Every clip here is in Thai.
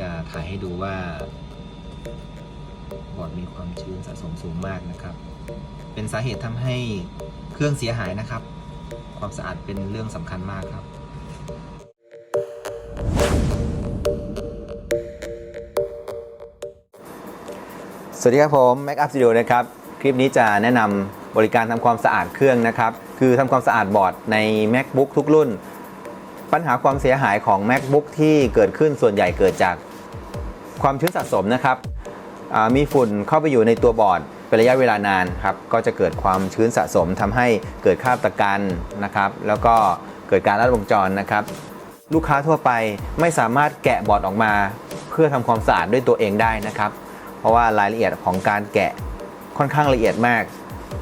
จะถ่ายให้ดูว่าบอร์ดมีความชื้นสะสมสูงมากนะครับ เป็นสาเหตุทำให้เครื่องเสียหายนะครับ ความสะอาดเป็นเรื่องสำคัญมากครับสวัสดีครับผม Mac Up Studio นะครับ คลิปนี้จะแนะนำบริการทำความสะอาดเครื่องนะครับ คือทำความสะอาดบอร์ดใน MacBook ทุกรุ่น ปัญหาความเสียหายของ MacBook ที่เกิดขึ้นส่วนใหญ่เกิดจาก ความชื้นสะสมนะครับมีฝุ่นเข้าไปอยู่ในตัวบอร์ดเป็นระยะเวลานานครับก็จะเกิดความชื้นสะสมทำให้เกิดคราบตะกันนะครับแล้วก็เกิดการลัดวงจรนะครับ ลูกค้าทั่วไปไม่สามารถแกะบอร์ดออกมา เพื่อทำความสะอาดด้วยตัวเองได้นะครับ เพราะว่ารายละเอียดของการแกะค่อนข้างละเอียดมาก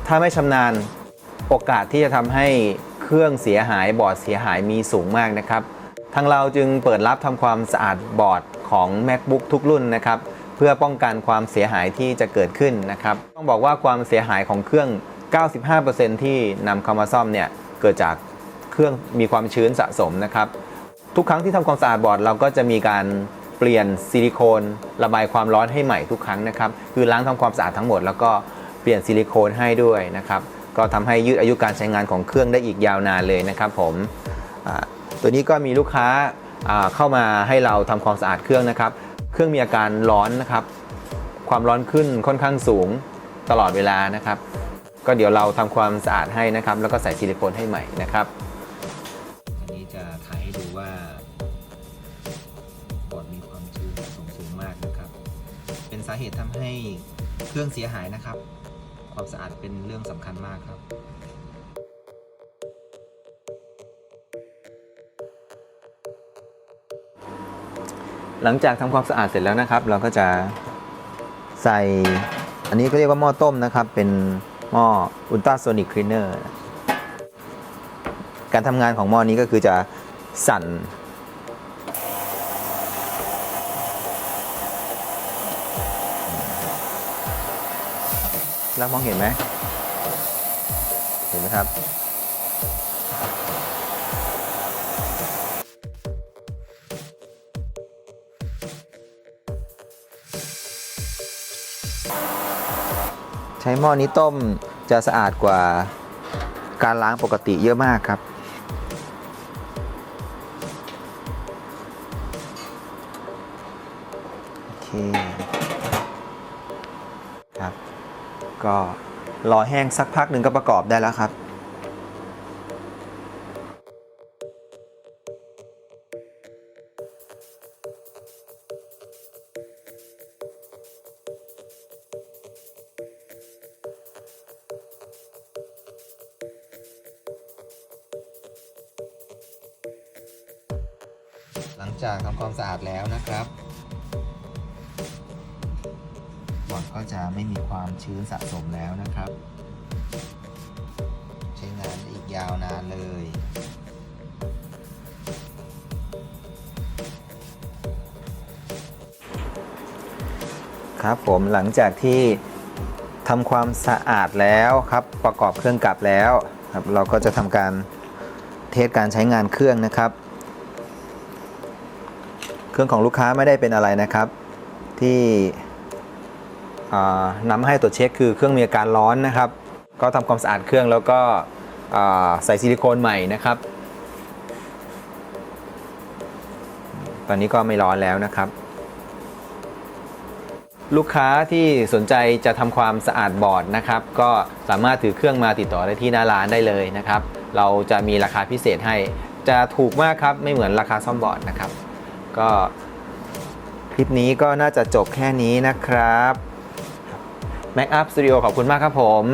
ถ้าไม่ชำนาญโอกาสที่จะทำให้เครื่องเสียหายบอร์ดเสียหายมีสูงมากนะครับ ทางเราจึงเปิดรับทำความสะอาดบอร์ด ของ MacBook ทุกรุ่นนะครับเพื่อป้องกันความเสียหายที่จะเกิดขึ้นนะครับต้องบอกว่าความเสียหายของเครื่อง 95%ที่นำเข้ามาซ่อมเนี่ยเกิดจากเครื่องมีความชื้นสะสมนะครับทุกครั้งที่ทำความสะอาดบอร์ดเราก็จะมีการเปลี่ยนซิลิโคนระบายความร้อนให้ใหม่ทุกครั้งนะครับคือล้างทำความสะอาดทั้งหมดแล้วก็เปลี่ยนซิลิโคนให้ด้วยนะครับก็ทำให้ยืดอายุการใช้งานของเครื่องได้อีกยาวนานเลยนะครับผมตัวนี้ก็มีลูกค้า เข้ามาให้เราทำความสะอาดเครื่องนะครับ เครื่องมีอาการร้อนนะครับ ความร้อนขึ้นค่อนข้างสูงตลอดเวลานะครับ ก็เดี๋ยวเราทำความสะอาดให้นะครับ แล้วก็ใส่ซิลิโคนให้ใหม่นะครับอันนี้จะถ่ายให้ดูว่าบอดมีความชื้นสะสมสูงมากนะครับ เป็นสาเหตุทำให้เครื่องเสียหายนะครับ ความสะอาดเป็นเรื่องสำคัญมากครับ หลังจากทำความสะอาดเสร็จแล้วนะครับ เราก็จะใส่ อันนี้ก็เรียกว่าหม้อต้มนะครับ เป็นหม้ออุลตราโซนิกคลีเนอร์การทำงานของหม้อนี้ก็คือจะสั่น แล้วมองเห็นไหม เห็นไหมครับ ใช้หม้อนี้ต้มจะสะอาดกว่าการล้างปกติเยอะมากครับ โอเค ครับ ก็รอแห้งสักพักหนึ่งก็ประกอบได้แล้วครับ จากทำความสะอาดแล้วนะครับบอร์ดก็จะไม่มีความชื้นสะสมแล้วนะครับ ใช้งานอีกยาวนานเลยครับผมหลังจากที่ทำความสะอาดแล้วครับประกอบเครื่องกลับแล้วครับเราก็จะทำการเทสการใช้งานเครื่องนะครับ เครื่องของลูกค้าไม่ได้เป็นอะไรนะครับ ที่นำมาให้ตรวจเช็คคือเครื่องมีอาการร้อนนะครับ ก็ทำความสะอาดเครื่องแล้วก็ใส่ซิลิโคนใหม่นะครับ ตอนนี้ก็ไม่ร้อนแล้วนะครับ ลูกค้าที่สนใจจะทำความสะอาดบอร์ดนะครับ ก็สามารถถือเครื่องมาติดต่อได้ที่หน้าร้านได้เลยนะครับ เราจะมีราคาพิเศษให้จะถูกมากครับ ไม่เหมือนราคาซ่อมบอร์ดนะครับ ก็คลิปนี้ก็น่าจะจบแค่นี้นะครับ Mac Up Studio ขอบคุณมากครับผม